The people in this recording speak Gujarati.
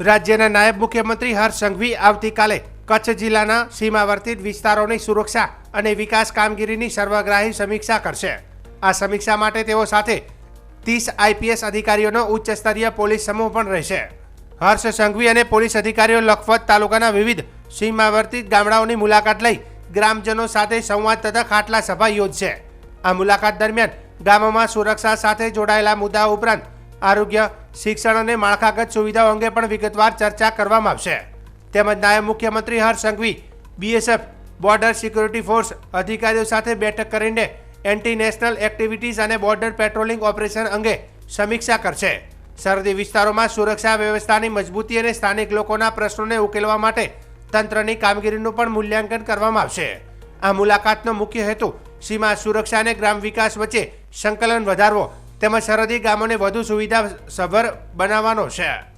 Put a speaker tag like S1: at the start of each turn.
S1: રાજ્યના નાયબ મુખ્યમંત્રી હર્ષ સંઘવી આવતીકાલે કચ્છ જિલ્લાના સીમાવર્તી વિસ્તારોની સુરક્ષા અને વિકાસ કામગીરીની સર્વગ્રાહી સમીક્ષા કરશે. આ સમીક્ષા માટે તેઓ સાથે ત્રીસ આઈપીએસ અધિકારીઓનો ઉચ્ચ સ્તરીય પોલીસ સમૂહ પણ રહેશે. હર્ષ સંઘવી અને પોલીસ અધિકારીઓ લખપત તાલુકાના વિવિધ સીમાવર્તી ગામડાઓની મુલાકાત લઈ ગ્રામજનો સાથે સંવાદ તથા ખાટલા સભા યોજશે. આ મુલાકાત દરમિયાન ગામોમાં સુરક્ષા સાથે જોડાયેલા મુદ્દાઓ ઉપરાંત આરોગ્ય, શિક્ષણ અને માળખાગત સુવિધાઓ અંગે પણ વિગતવાર ચર્ચા કરવામાં આવશે. તેમજ નાયબ મુખ્યમંત્રી Harsh Sanghavi, BSF, border security force અધિકારીઓ સાથે બેઠક કરીને એન્ટી નેશનલ એક્ટિવિટીઝ અને બોર્ડર પેટ્રોલિંગ ઓપરેશન અંગે સમીક્ષા કરશે. સરહદી વિસ્તારોમાં સુરક્ષા વ્યવસ્થાની મજબૂતી અને સ્થાનિક લોકોના પ્રશ્નોને ઉકેલવા માટે તંત્રની કામગીરીનું પણ મૂલ્યાંકન કરવામાં આવશે. આ મુલાકાતનો મુખ્ય હેતુ સીમા સુરક્ષા અને ગ્રામ વિકાસ વચ્ચે સંકલન વધારવો તેમજ સરહદી ગામોને વધુ સુવિધા સભર બનાવવાનો છે.